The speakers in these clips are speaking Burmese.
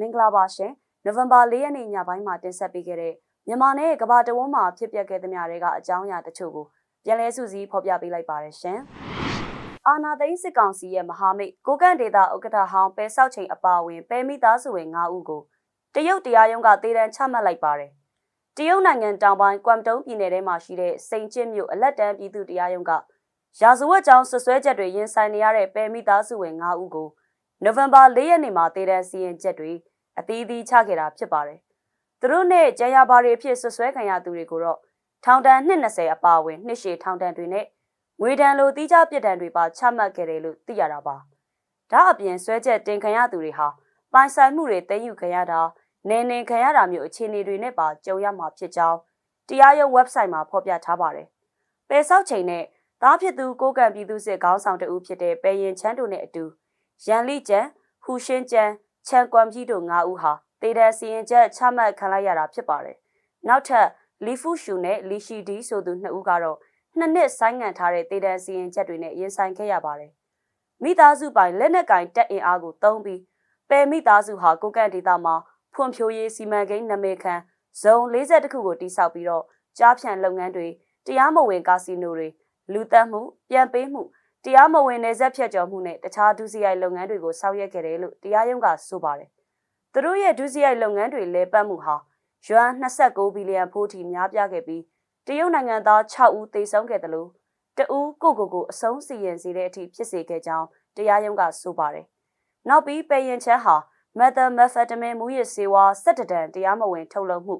မင်္ဂလာပါရှင်နိုဝင်ဘာ၄ရက်နေ့ညပိုင်းမှာတင်ဆက်ပေးခဲ့တဲ့မြန်မာနဲ့ကမ္ဘာတဝန်းမှာဖြစ်ပျက်ခဲ့သမျှတွေကအကြောင်းအရာတချို့ကိုပြန်လည်စုစည်းဖော်ပြပေးလိုက်ပါရရှင်အာနာသိန်းစစ်ကောင်စီရဲ့မဟာမိတ်ကိုကန့်ဒေတာဥက္ကဋ္ဌဟောင်းပဲဆောက်ချိန်အပါအဝင်ပဲမိသားစုဝင်9ဦးကိုတရုတ်တရားရုံးကတေတံချမှတ်လိုက်ပါတယ်တရုတ်နိုင်ငံတောင်ပိုင်းကွမ်တုံးပြည်နယ်ထဲမှာရှိတဲ့စိန်ကျစ်မြို့အလက်တန်းပြည်သူတရားရုံးကရာဇဝတ်ကြောင်းဆွဆွဲချက်တွေရင်ဆိုင်နေရတဲ့ပဲမိသားစုဝင်9ဦးကို နိုဝင်ဘာ၄ရက်နေ့မှာတေတံစီရင်ချက်တွေအသီးသီးချခဲ့တာဖြစ်ပါတယ်။သူတို့နဲ့ကြံရပါတွေဖြစ်ဆွဆွဲခံရသူတွေကိုတော့ထောင်ဒဏ်220အပါအဝင်နှစ်ရှည်ထောင်ဒဏ်တွေနဲ့ငွေဒဏ်လိုတိကျပြစ်ဒဏ်တွေပါချမှတ်ခဲ့တယ်လို့သိရတာပါ။ဒါအပြင်ဆွဲချက်တင်ခံရသူတွေဟာပိုင်ဆိုင်မှုတွေသိမ်းယူခံရတာနေနေခံရတာမျိုးအခြေအနေတွေနဲ့ပါကြုံရမှာဖြစ်ကြောင်းတရားရုံး website မှာဖော်ပြထားပါတယ်။ပယ်ဆောက်ချိန်နဲ့သားဖြစ်သူကိုကံပြည်သူစစ်ခေါင်းဆောင်တဦးဖြစ်တဲ့ပယ်ရင်ချမ်းတို့နဲ့အတူ ရန်လိကျန်ဟူရှင်းကျန်ချန်ကွမ်ကြီးတို့၅ဦးဟာတေတံစီရင်ချက်ချမှတ်ခံလိုက်ရတာဖြစ်ပါတယ်။နောက်ထပ်လီဖူရှူနဲ့လီရှီဒီဆိုသူနှစ်ဦးကတော့နှစ်နှစ်ဆိုင်းငံ့ထားတဲ့တေတံစီရင်ချက်တွေနဲ့ရင်ဆိုင်ခဲ့ရပါတယ်။မိသားစုပိုင်လက်နက်ကင်တက်အင်အားကိုတုံးပြီးပယ်မိသားစုဟာကိုကန့်ဒေတာမှာဖွံ့ဖြိုးရေးစီမံကိန်းနမေခံဇုံ40ခုကိုတိစောက်ပြီးတော့ကြားဖြန့်လုပ်ငန်းတွေတရားမဝင်ကာစီနိုတွေလူသက်မှုပြန်ပေးမှု တရားမဝင်နယ်စပ်ဖြတ်ကျော်မှုနဲ့တခြားဒုစရိုက်လုပ်ငန်းတွေကိုဆောင်ရွက်ခဲ့တယ်လို့တရားရုံးကဆိုပါတယ်။သူတို့ရဲ့ဒုစရိုက်လုပ်ငန်းတွေလဲပတ်မှုဟာယွမ်29ဘီလီယံဖိုးထိများပြားခဲ့ပြီးတရုတ်နိုင်ငံသား6ဦးသေဆုံးခဲ့တယ်လို့တဦးကိုကိုကိုအဆုံးစီရင်စေတဲ့အထိဖြစ်စေခဲ့ကြောင်းတရားရုံးကဆိုပါတယ်။နောက်ပြီးပယ်ရင်ချမ်းဟာမက်သမက်ဖက်တမင်မူရစ်ဆေးဝါး17တန်တရားမဝင်ထုတ်လုပ်မှု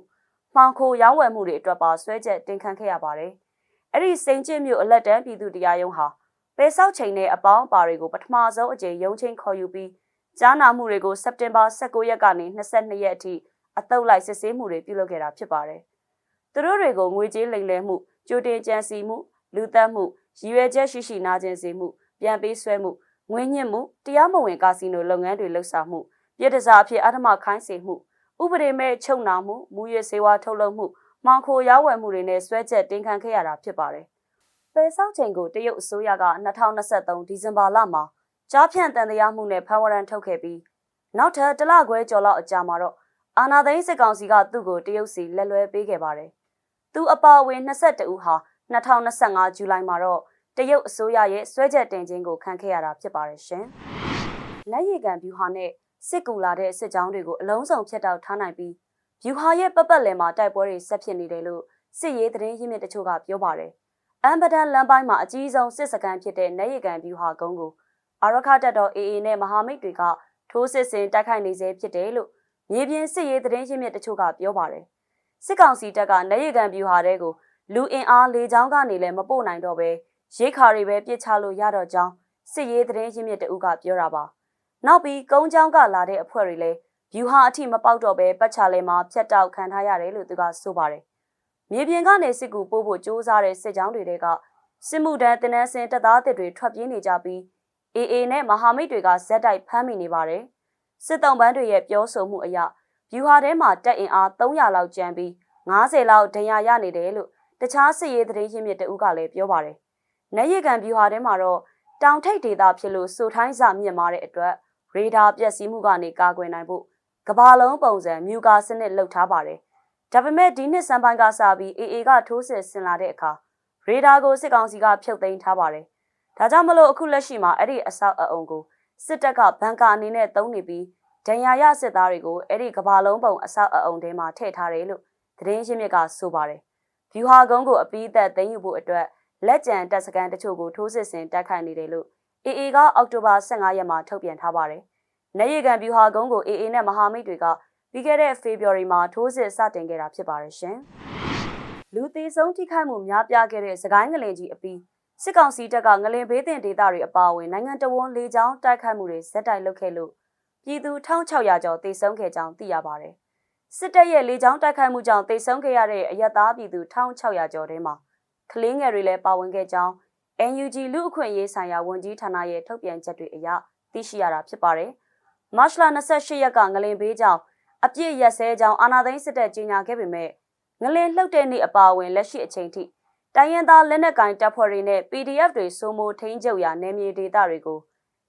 မှောင်ခိုရောင်းဝယ်မှုတွေအတွက်ပါဆွဲချက်တင်ခံခဲ့ရပါတယ်။အဲ့ဒီစိန်ကျင့်မျိုးအလက်တန်းပြည်သူတရားရုံးဟာ ပေဆောက်ချိန်နဲ့အပေါင်းအပါတွေကိုပထမဆုံးအကြိမ်ရုံးချင်းခေါ်ယူပြီးကြားနာမှုတွေကိုစက်တင်ဘာ19ရက်ကနေ22ရက်အထိအသုတ်လိုက်စစ်ဆေးမှုတွေပြုလုပ်ခဲ့တာဖြစ်ပါတယ်။သူတို့တွေကိုငွေကြေးလိမ်လည်မှုကြိုတင်ကြံစီမှုလူသက်မှုရည်ရွယ်ချက်ရှိရှိနာကျင်စေမှုပြန်ပေးဆွဲမှုငွေညှစ်မှုတရားမဝင်ကာစီနိုလုပ်ငန်းတွေလှုပ်ရှားမှုပြည်တစားအဖြစ်အထမခိုင်းစေမှုဥပဒေမဲ့ချုပ်နာမှုမူရစေဝါထုတ်လုပ်မှုမှောင်ခိုရောင်းဝယ်မှုတွေနဲ့ဆွဲချက်တင်ခံခဲ့ရတာဖြစ်ပါတယ် ပယ်ဆောက်ချိန်ကိုတရုတ်အစိုးရက2023ဒီဇင်ဘာလမှာကြားဖြန့်တန်တရားမှုနဲ့ဖမ်းဝရမ်းထုတ်ခဲ့ပြီးနောက်ထပ်တလခွဲကျော်လောက်အကြာမှာတော့အာနာသိန်းစစ်ကောင်စီကသူ့ကိုတရုတ်စီလက်လွဲပေးခဲ့ပါတယ်။သူအပါအဝင်22ဦးဟာ2025ဇူလိုင်မှာတော့တရုတ်အစိုးရရဲ့ဆွဲချက်တင်ခြင်းကိုခံခဲ့ရတာဖြစ်ပါတယ်ရှင်။လက်ရည်ကန်ဗျူဟာနဲ့စစ်ကူလာတဲ့စစ်ကြောင်းတွေကိုအလုံးစုံဖျက်တောက်ထားနိုင်ပြီးဗျူဟာရဲ့ပတ်ပတ်လည်မှာတိုက်ပွဲတွေဆက်ဖြစ်နေတယ်လို့စစ်ရေးသတင်းရင်းမြစ်တချို့ကပြောပါတယ်။ အမ်ဘဒန်လမ်းပိုင်းမှာအကြီးဆုံးစစ်စခန်းဖြစ်တဲ့နေရကန်ဗျူဟာကုန်းကိုအာရခတက်တော် AA နဲ့မဟာမိတ်တွေကထိုးစစ်ဆင်တိုက်ခိုက်နေစေဖြစ်တယ်လို့မြေပြင်စစ်ရေးသတင်းရင်းမြစ်တချို့ကပြောပါတယ်။စစ်ကောင်စီတပ်ကနေရကန်ဗျူဟာတဲကိုလူအင်အားလေးချောင်းကနေလည်းမပို့နိုင်တော့ပဲရိတ်ခါတွေပဲပြစ်ချလို့ရတော့ကြောင်းစစ်ရေးသတင်းရင်းမြစ်တအုပ်ကပြောတာပါ။နောက်ပြီးကုန်းချောင်းကလာတဲ့အဖွဲ့တွေလည်းဗျူဟာအထိမပေါက်တော့ပဲပတ်ချလဲမှာဖြတ်တောက်ခံထားရတယ်လို့သူကဆိုပါတယ် မြေပြင်ကနေစစ်ကူပို့ဖို့စ조사တဲ့စစ်ကြောင်းတွေကစစ်မှုထမ်းတင်နန်းစင်တပ်သားတစ်တွေထွက်ပြေးနေကြပြီး AA နဲ့မဟာမိတ်တွေကဇက်တိုက်ဖမ်းမိနေပါတယ်။စစ်တုံးပန်းတွေရဲ့ပြောဆိုမှုအရဗျူဟာထဲမှာတက်အင်အား300လောက်ကျန်ပြီး90လောက်ဒဏ်ရာရနေတယ်လို့တခြားစစ်ရေးသတင်းရင်းမြစ်တဦးကလည်းပြောပါတယ်။နေရကန်ဗျူဟာထဲမှာတော့တောင်ထိပ်ဒေသဖြစ်လို့စူထိုင်းစာမြင့်မားတဲ့အတွက်ရေဒါပျက်စီးမှုကနေကာကွယ်နိုင်ဖို့ကဘာလုံးပုံစံမြူကာစနစ်လှုပ်ထားပါတယ်။ ဒါပေမဲ့ဒီနှစ်စံပိုင်းကစပြီး AA ကထိုးစစ်ဆင်လာတဲ့အခါရေဒါကိုစစ်ကောင်စီကဖြုတ်သိမ်းထားပါတယ်။ဒါကြောင့်မလို့အခုလက်ရှိမှာအဲ့ဒီအဆောက်အအုံကိုစစ်တပ်ကဘန်ကာအနေနဲ့သုံးနေပြီးဒဏ်ရာရစစ်သားတွေကိုအဲ့ဒီကဘာလုံးပုံအဆောက်အအုံထဲမှာထည့်ထားတယ်လို့သတင်းရင်းမြစ်ကဆိုပါတယ်။ဗျူဟာကုန်းကိုအပိသက်သိမ်းယူဖို့အတွက်လက်ကျန်တပ်စခန်းတချို့ကိုထိုးစစ်ဆင်တိုက်ခိုက်နေတယ်လို့ AA ကအောက်တိုဘာ15ရက်မှာထုတ်ပြန်ထားပါတယ်။နေရီကန်ဗျူဟာကုန်းကို AA နဲ့မဟာမိတ်တွေက ပြီးခဲ့တဲ့ဖေဖော်ဝါရီမှာထိုးစစ်စတင်ခဲ့တာဖြစ်ပါတယ်ရှင်။လူသေးဆုံးထိခိုက်မှုများပြားခဲ့တဲ့စကိုင်းငလင်ကြီးအပြီးစစ်ကောင်စီတပ်ကငလင်ဘေးတင်ဒေသတွေအပါအဝင်နိုင်ငံတော်ဝန်လေးချောင်းတိုက်ခိုက်မှုတွေဇက်တိုက်လုပ်ခဲ့လို့ပြည်သူ1600ကျော်သေဆုံးခဲ့ကြောင်းသိရပါတယ်။စစ်တပ်ရဲ့လေကြောင်းတိုက်ခိုက်မှုကြောင့်သေဆုံးခဲ့ရတဲ့အရက်သားပြည်သူ1600ကျော်ထဲမှာကလေးငယ်တွေလည်းပါဝင်ခဲ့ကြောင်း NUG လူအခွင့်အရေးဆိုင်ရာဝန်ကြီးဌာနရဲ့ထုတ်ပြန်ချက်တွေအရသိရှိရတာဖြစ်ပါတယ်။မတ်လ28ရက်ကငလင်ဘေးကြောင့် အပြစ်ရက်စဲကြောင်းအာဏာသိမ်းစစ်တပ်ကြီးညာခဲ့ပေမဲ့ငလင်လှုပ်တဲ့နေ့အပါအဝင်လက်ရှိအချိန်ထိတိုင်းရင်းသားလက်နက်ကင်တပ်ဖွဲ့တွေနဲ့ PDF တွေစိုးမိုးထိန်းချုပ်ရာနယ်မြေဒေသတွေကို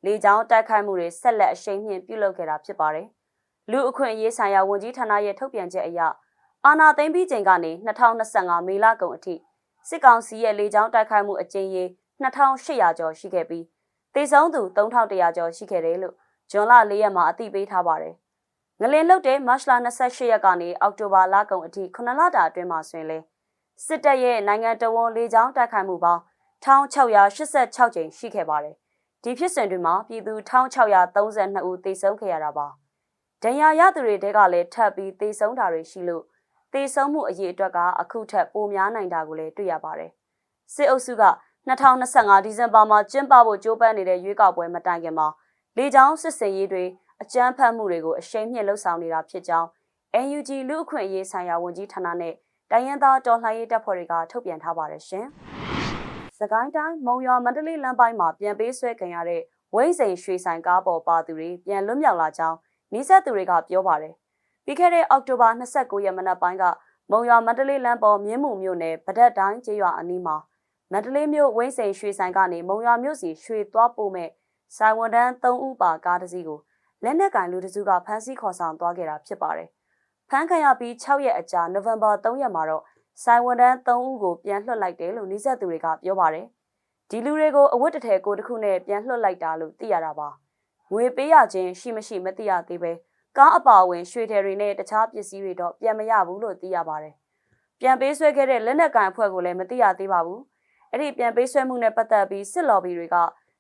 လေကြောင်းတိုက်ခိုက်မှုတွေဆက်လက်အရှိန်မြင့်ပြုလုပ်ခဲ့တာဖြစ်ပါတယ်လူအခွင့်အရေးဆိုင်ရာဝန်ကြီးဌာနရဲ့ထုတ်ပြန်ချက်အရအာဏာသိမ်းပြီးချိန်ကနေ2025မေလကုန်အထိစစ်ကောင်စီရဲ့လေကြောင်းတိုက်ခိုက်မှုအကြိမ်ရေ2800ကျော်ရှိခဲ့ပြီးတေဆုံးသူ3100ကျော်ရှိခဲ့တယ်လို့ဇွန်လ4ရက်မှာအသိပေးထားပါတယ်။ ငလင်လုတ်တဲ့မတ်လ28ရက်ကနေအောက်တိုဘာလကုန်အထိ9လတာအတွင်းမှာဆိုရင်လေစစ်တပ်ရဲ့နိုင်ငံတော်ဝန်လေကြောင်းတိုက်ခိုက်မှုပေါင်း1686ကြိမ်ရှိခဲ့ပါတယ်။ဒီဖြစ်စဉ်တွေမှာပြည်သူ1632ဦးသေဆုံးခဲ့ရတာပါ။ဒဏ်ရာရသူတွေတဲကလည်းထပ်ပြီးသေဆုံးတာတွေရှိလို့သေဆုံးမှုအရေးအတွက်ကအခုထက်ပိုများနိုင်တာကိုလည်းတွေ့ရပါတယ်။စစ်အုပ်စုက2025ဒီဇင်ဘာမှာကျင်းပဖို့ကြိုးပမ်းနေတဲ့ရွေးကောက်ပွဲမတိုင်ခင်မှာလေကြောင်းစစ်စင်ရေးတွေ အကြမ်းဖက်မှုတွေကိုအရှိန်မြင့်လှုပ်ဆောင်နေတာဖြစ်ကြောင်း NUG လူအခွင့်အရေးဆိုင်ရာဝန်ကြီးဌာနနဲ့တိုင်းရင်းသားတော်လှန်ရေးတပ်ဖွဲ့တွေကထုတ်ပြန်ထားပါတယ်ရှင်။စကိုင်းတိုင်းမုံရွာမန္တလေးလမ်းပိုင်းမှာပြန်ပေးဆွဲခံရတဲ့ဝိမ့်စိန်ရွှေဆိုင်ကားပေါ်ပါသူတွေပြန်လွတ်မြောက်လာကြောင်းနှိစက်သူတွေကပြောပါတယ်။ပြီးခဲ့တဲ့အောက်တိုဘာ29ရက်မနက်ပိုင်းကမုံရွာမန္တလေးလမ်းပေါ်မြင်းမှုမြို့နယ်ဗဒက်တိုင်းကျေးရွာအနီးမှာမန္တလေးမြို့ဝိမ့်စိန်ရွှေဆိုင်ကနေမုံရွာမြို့စီရွှေသွားပို့မဲ့ဆိုင်ဝန်တန်း3ဦးပါကားတစ်စီးကို လက်နက်ကင်လူတစုကဖမ်းဆီးခေါ်ဆောင်သွားခဲ့တာဖြစ်ပါတယ်။ဖမ်းခံရပြီး6ရက်အကြာနိုဝင်ဘာ3ရက်မှာတော့ဆိုင်ဝန်တန်း3ဦးကိုပြန်လွှတ်လိုက်တယ်လို့နှိစက်သူတွေကပြောပါတယ်။ဒီလူတွေကိုအဝတ်တထည်ကိုတစ်ခုနဲ့ပြန်လွှတ်လိုက်တာလို့သိရတာပါ။ငွေပေးရခြင်းရှိမရှိမသိရသေးပဲကားအပါအဝင်ရွှေထည်တွေနဲ့တခြားပစ္စည်းတွေတော့ပြန်မရဘူးလို့သိရပါတယ်။ပြန်ပေးဆွဲခဲ့တဲ့လက်နက်ကင်အဖွဲ့ကိုလည်းမသိရသေးပါဘူး။အဲ့ဒီပြန်ပေးဆွဲမှုနဲ့ပတ်သက်ပြီးစစ်လော်ဘီတွေက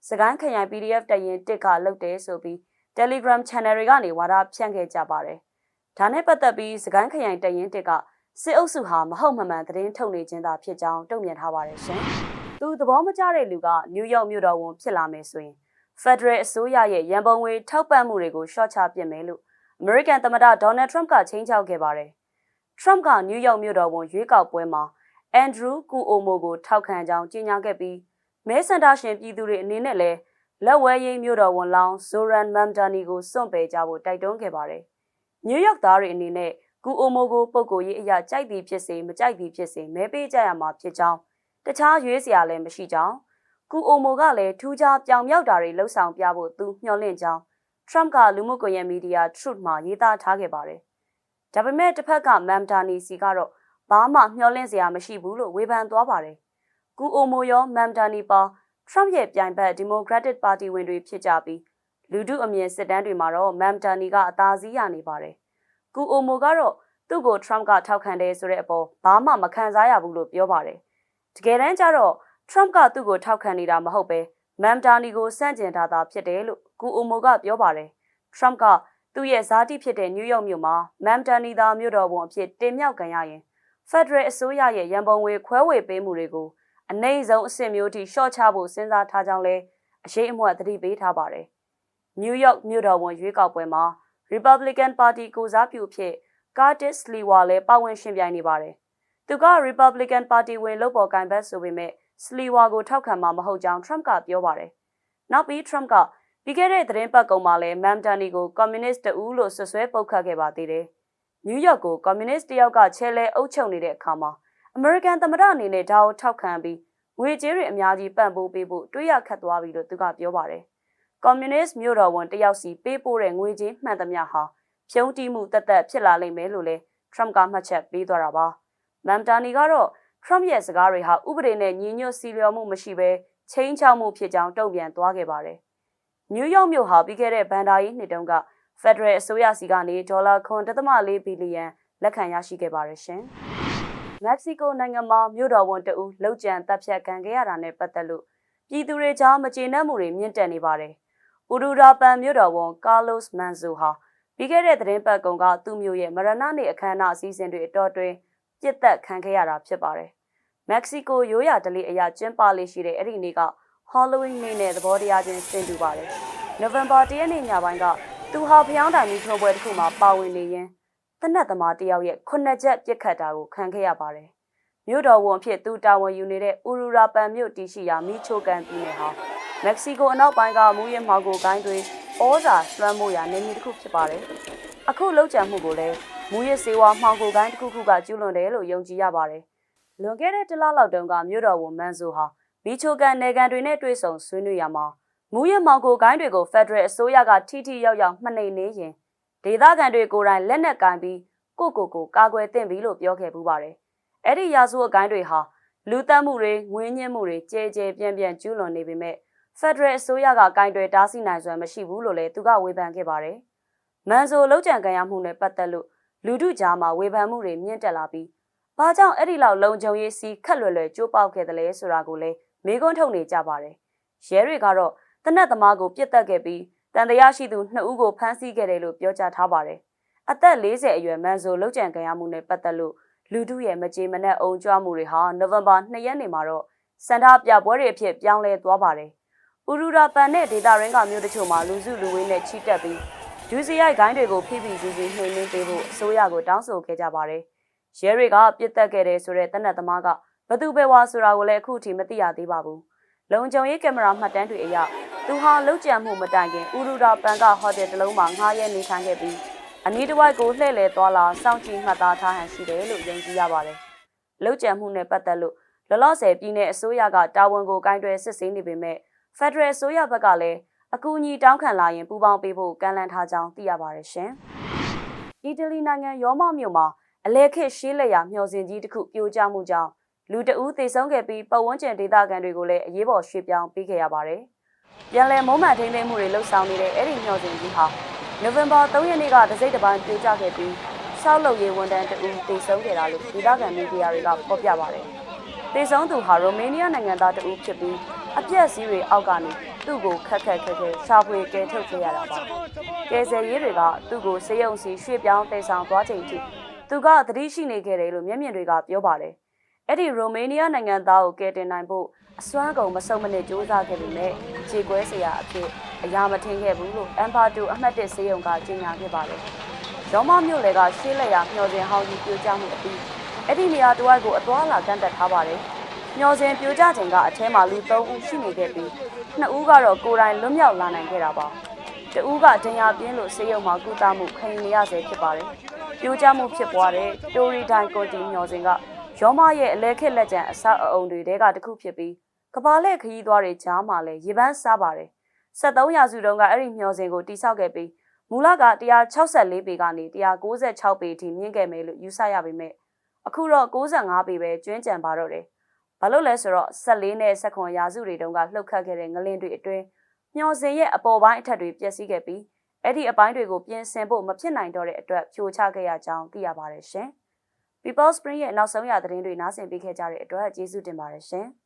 စကိုင်းခရိုင် PDF တရင်တစ်ကလုတ်တယ်ဆိုပြီး Telegram Channel တွေကနေဝါဒဖြန့်ခဲ့ကြပါတယ်။ဒါနဲ့ပတ်သက်ပြီးစကိုင်းခရိုင်တရင်တစ်ကစစ်အုပ်စုဟာမဟုတ်မမှန်သတင်းထုတ်နေခြင်းသာဖြစ်ကြောင်းတုံ့ပြန်ထားပါတယ်ရှင်။သူသဘောမကျတဲ့လူကနယူးယောက်မြို့တော်ဝန်ဖြစ်လာမယ်ဆိုရင် Federal အစိုးရရဲ့ရန်ပုံငွေထောက်ပံ့မှုတွေကိုရှော့ချပစ်မယ်လို့ American သမ္မတ Donald Trump ကချိန်ချောက်ခဲ့ပါတယ်။ Trump ကနယူးယောက်မြို့တော်ဝန်ရွေးကောက်ပွဲမှာ Andrew Cuomo ကိုထောက်ခံကြောင်းကြေညာခဲ့ပြီးမဲစန္ဒရှင်ပြည်သူတွေအနေနဲ့လည်း လက်ဝဲရင်းမြို့တော်ဝန်လောင်း Zoran Mamdani ကိုစွန့်ပယ်ကြဖို့တိုက်တွန်းခဲ့ပါတယ်။နယူးယောက်သားတွေအနေနဲ့ကူအိုမိုကိုပုံကိုရေးအရာကြိုက်သည်ဖြစ်စေမကြိုက်သည်ဖြစ်စေမဲပေးကြရမှာဖြစ်ကြောင်းတခြားရွေးစရာလည်းမရှိကြောင်းကူအိုမိုကလည်းထူးခြားပြောင်မြောက်တာတွေလှုပ်ဆောင်ပြဖို့သူမျှော်လင့်ကြောင်း Trump ကလူမှုကွန်ရက်မီဒီယာ Truth မှာရေးသားထားခဲ့ပါတယ်။ဒါပေမဲ့တစ်ဖက်က Mamdani စီကတော့ဘာမှမျှော်လင့်စရာမရှိဘူးလို့ဝေဖန်သွားပါတယ်။ကူအိုမိုရော Mamdani ပါ Trump ရဲ့ပြိုင်ဘက် Democratic Party ဝင်တွေဖြစ်ကြပြီးလူထုအမြင်စစ်တမ်းတွေမှာတော့ Mamdani ကအသာစီးရနေပါတယ်။ကူအိုမိုကတော့သူ့ကို Trump ကထောက်ခံတယ်ဆိုတဲ့အပေါ်ဘာမှမခံစားရဘူးလို့ပြောပါတယ်။တကယ်တမ်းကျတော့ Trump ကသူ့ကိုထောက်ခံနေတာမဟုတ်ပဲ Mamdani ကိုစန့်ကျင်ထားတာဖြစ်တယ်လို့ကူအိုမိုကပြောပါတယ်။ Trump ကသူ့ရဲ့ဇာတိဖြစ်တဲ့နယူးယောက်မြို့မှာ Mamdani သားမြို့တော်ဝန်အဖြစ်တင်မြှောက်ခံရရင် Federal အစိုးရရဲ့ရန်ပုံငွေခွဲဝေပေးမှုတွေကို အနိုင်ဆုံးအဆင့်မျိုးထိရှော့ချဖို့စဉ်းစားထားကြောင်းလဲအရေးအမွတ်သတိပေးထားပါတယ်။ New York မြို့တော်ဝန်ရွေးကောက်ပွဲမှာ Republican Party ကိုစားပြုဖြစ် Curtis Sliwa လည်းပါဝင်ရှင်ပြိုင်နေပါတယ်။သူက Republican Party ဝင်လို့ပေါ်ကန်ဘက်ဆိုပေမဲ့ Sliwa ကိုထောက်ခံမှာမဟုတ်ကြောင်း Trump ကပြောပါတယ်။နောက်ပြီး Trump ကပြီးခဲ့တဲ့သတင်းပတ်ကုံမှာလည်း Mamdani ကို Communist တူလို့ဆွဆွဲပုတ်ခတ်ခဲ့ပါသေးတယ်။ New York ကို Communist တယောက်ကချဲလဲအုပ်ချုပ်နေတဲ့အခါမှာ American သမ္မတအနေနဲ့ဒါကိုထောက်ခံပြီးငွေကြေးတွေအများကြီးပံ့ပိုးပေးဖို့တွေးရခတ်သွားပြီလို့သူကပြောပါတယ်။ Communist မြို့တော်ဝန်တယောက်စီပေးပို့တဲ့ငွေကြေးမှန်သမျှဟာဖြုံးတိမှုတက်တက်ဖြစ်လာလိမ့်မယ်လို့လည်း Trump ကမှတ်ချက်ပေးသွားတာပါ။ Mamdani ကတော့ Trump ရဲ့စကားတွေဟာဥပဒေနဲ့ညီညွတ်စီလျော်မှုမရှိဘဲချင်းချောက်မှုဖြစ်ကြောင်းတုံ့ပြန်သွားခဲ့ပါတယ်။ New York မြို့ဟာပြီးခဲ့တဲ့ဘန်ဒါယီနှစ်တုန်းက Federal အစိုးရစီကနေဒေါ်လာ9.4ဘီလီယံလက်ခံရရှိခဲ့ပါတယ်ရှင်။ မက္ကဆီကိုနိုင်ငံမှာမြို့တော်ဝန်တအူးလောက်ကျန်တပ်ဖြတ်ခံခဲ့ရတာနဲ့ပတ်သက်လို့ပြည်သူတွေကြားမကျေနပ်မှုတွေမြင့်တက်နေပါတယ်။ဥရူရာပန်မြို့တော်ဝန်ကာလိုစ်မန်ဇိုဟာပြီးခဲ့တဲ့သတင်းပတ်ကုန်ကသူ့မျိုးရဲ့မရဏနေ့အခမ်းအနားအစည်းအဝေးတွေအတော်တွင်ပြစ်သက်ခံခဲ့ရတာဖြစ်ပါတယ်။မက္ကဆီကိုရိုးရာဓလေ့အရာကျင်းပလေးရှိတဲ့အဲ့ဒီနေ့က Halloween နေ့နဲ့သဘောတရားချင်းဆင်တူပါတယ်။ November 1ရက်နေ့ညပိုင်းကသူဟာဖျောင်းတိုင်ပြီးထိုးပွဲတစ်ခုမှာပါဝင်နေရင် တနက်သမားတယောက်ရဲ့ခုနှစ်ချက်ပြစ်ခတ်တာကိုခံခဲ့ရပါတယ်။မြို့တော်ဝန်ဖြစ်သူတာဝန်ယူနေတဲ့ဥရူရာပန်မြို့တည်ရှိရာမီချိုကန်ပြည်နယ်ဟာမက္ကဆီကိုအနောက်ပိုင်းကမူရင်းမှောင်ကိုကိုင်းတွေဩဇာလွှမ်းမိုးရာနေမြေတစ်ခုဖြစ်ပါတယ်။အခုလောက်ကျန်မှုကိုလည်းမူရစ်စေဝါမှောင်ကိုကိုင်းတစ်ခုခုကကျူးလွန်တယ်လို့ယုံကြည်ရပါတယ်။လွန်ခဲ့တဲ့တလလောက်တုန်းကမြို့တော်ဝန်မန်ဇိုဟာမီချိုကန်နယ်ကန်တွေနဲ့တွေ့ဆုံဆွေးနွေးရမှာမူရမောင်ကိုကိုင်းတွေကိုဖက်ဒရယ်အစိုးရကထိထိရောက်ရောက်မှနှိမ်နေရင် ဒဒေသခံတွေကိုယ်တိုင်လက်နက်ကင်ပြီးကိုကိုကိုကာကွယ်သင့်ပြီလို့ပြောခဲ့ပူပါတယ်။အဲ့ဒီရာဇဝတ်ကိုင်းတွေဟာလူတက်မှုတွေငွေညှင်းမှုတွေကြဲကြဲပြန့်ပြန့်ကျူးလွန်နေပေမဲ့ဖက်ဒရယ်အစိုးရကကင်တွေတားဆီးနိုင်စွမ်းမရှိဘူးလို့လည်းသူကဝေဖန်ခဲ့ပါတယ်။မန်ဆိုလုံးကြံခံရမှုနဲ့ပတ်သက်လို့လူထုကြားမှာဝေဖန်မှုတွေမြင့်တက်လာပြီးဘာကြောင့်အဲ့ဒီလောက်လုံခြုံရေးစီခက်လွယ်လွယ်ကျိုးပေါက်ခဲ့တယ်လဲဆိုတာကိုလည်းမေးခွန်းထုတ်နေကြပါတယ်။ရဲတွေကတော့တနက်သမားကိုပြစ်တက်ခဲ့ပြီး တန်တရားရှိသူနှစ်ဦးကိုဖမ်းဆီးခဲ့တယ်လို့ပြောကြားထားပါတယ်။အသက်40အရွယ်မန်ဆိုလုံးကြံခံရမှုနဲ့ပတ်သက်လို့လူထုရဲ့မကြေမနက်အုံကြွမှုတွေဟာနိုဝင်ဘာ2ရက်နေ့မှာတော့စန္ဒပြပွဲတွေအဖြစ်ပြောင်းလဲသွားပါတယ်။ဥရူရာပန်နဲ့ဒေတာရင်းကမြို့တချို့မှာလူစုလူဝေးနဲ့ချီတက်ပြီးဒူစီရိုက်ဂိုင်းတွေကိုဖိဖိစီစီနှိမ်နှင်းပေးဖို့အစိုးရကိုတောင်းဆိုခဲ့ကြပါတယ်။ရဲတွေကပြစ်တက်ခဲ့တယ်ဆိုတဲ့တနက်သမားကဘသူပဲဝါဆိုတာကိုလည်းအခုထိမသိရသေးပါဘူး။လုံခြုံရေးကင်မရာမှတ်တမ်းတွေအရ သူဟာလုံခြံမှုမတိုင်ခင်ဥရူရာပန်ကဟိုတယ်တစ်လုံးမှာငှားရဲနေထိုင်ခဲ့ပြီးအနီးတစ်ဝိုက်ကိုလှည့်လည်သွားလာစောင့်ကြည့်မှတ်သားထားဟန်ရှိတယ်လို့ယုံကြည်ရပါတယ်။လုံခြံမှုနဲ့ပတ်သက်လို့လောလောဆယ်ပြည်내အစိုးရကတာဝန်ကိုကင်တွယ်စစ်ဆေးနေပေမဲ့ဖက်ဒရယ်အစိုးရဘက်ကလည်းအကူအညီတောင်းခံလာရင်ပူးပေါင်းပေးဖို့ကမ်းလှမ်းထားကြောင်းသိရပါတယ်ရှင်။အီတလီနိုင်ငံရောမမြို့မှာအလဲခေတ်ရှေးလက်ရာမျှော်စင်ကြီးတစ်ခုပြိုကျမှုကြောင့်လူတအူးသေဆုံးခဲ့ပြီးပတ်ဝန်းကျင်ဒေသခံတွေကိုလည်းအရေးပေါ်ရွှေ့ပြောင်းပေးခဲ့ရပါတယ်။ ပြန်လည်မုံမှန်ထိန်းသိမ်းမှုတွေလှုပ်ဆောင်နေတဲ့အဲ့ဒီမျှော်စင်ကြီးဟာနိုဝင်ဘာ3ရက်နေ့ကတစိမ့်တစ်ပိုင်းပြိုကျခဲ့ပြီးဆောက်လုပ်ရေးဝန်ထမ်းတအူးသေဆုံးခဲ့တာလို့ဒေသခံမီဒီယာတွေကဖော်ပြပါတယ်။သေဆုံးသူဟာရိုမေးနီးယားနိုင်ငံသားတအူးဖြစ်ပြီးအပြက်စီးတွေအောက်ကနေသူ့ကိုခက်ခက်ခက်ခဲရှာဖွေကဲထုတ်ခဲ့ရတာပါ။ကယ်ဆယ်ရေးတွေကသူ့ကိုစေယုံစီရွှေ့ပြောင်းတိတ်ဆောင်သွားချိန်ထိသူကသတိရှိနေခဲ့တယ်လို့မျက်မြင်တွေကပြောပါတယ်။အဲ့ဒီရိုမေးနီးယားနိုင်ငံသားကိုကယ်တင်နိုင်ဖို့ အစွမ်းကုန်မစုံမနစ်စူးစမ်းခဲ့ပေမဲ့ခြေကွဲစရာအဖြစ်အရာမထင်ခဲ့ဘူးလို့အမ်ပါတူအမှတ်၁စေယုံကကြေညာခဲ့ပါတယ်။ရောမမြို့လေကရှေးလက်ရမျှော်စင်ဟောင်းကြီးပြိုကျမှုအပြီးအဲ့ဒီနေရာတဝိုက်ကိုအသွားလာကန့်တက်ထားပါတယ်။မျှော်စင်ပြိုကျချိန်ကအထဲမှာလူ၃ဦးရှိနေခဲ့ပြီးနှစ်ဦးကတော့ကိုယ်တိုင်လွတ်မြောက်လာနိုင်ခဲ့တာပါ။တဦးကဒဏ်ရာပြင်းလို့စေယုံမှာကုသမှုခံယူနေရဆဲဖြစ်ပါတယ်။ပြိုကျမှုဖြစ်ပွားတဲ့တိုရီဒိုင်ကွန်တီမျှော်စင်ကရောမရဲ့အလဲခက်လက်ကျန်အဆောက်အအုံတွေတဲကတစ်ခုဖြစ်ပြီး ကဘာလက်ခရီးသွားတွေကြားမှာလည်းရေပန်းစားပါတယ်73ရာစုတုန်းကအဲ့ဒီမျှော်စင်ကိုတိစောက်ခဲ့ပြီးမူလက164ပေကနေ196ပေအထိမြင့်ခဲ့မယ်လို့ယူဆရပေမဲ့အခုတော့65ပေပဲကျွင်းကြံပါတော့တယ်။ဘာလို့လဲဆိုတော့14နဲ့19ရာစုတွေတုန်းကလှုပ်ခတ်ခဲ့တဲ့ငလင်းတွေအတွင်းမျှော်စင်ရဲ့အပေါ်ပိုင်းအထက်တွေပျက်စီးခဲ့ပြီးအဲ့ဒီအပိုင်းတွေကိုပြင်ဆင်ဖို့မဖြစ်နိုင်တော့တဲ့အတွက်ဖြိုချခဲ့ရကြောင်းသိရပါတယ်ရှင်။ People Spring ရဲ့နောက်ဆုံးရသတင်းတွေနားဆင်ပေးခဲ့ကြတဲ့အတွက်ကျေးဇူးတင်ပါတယ်ရှင်။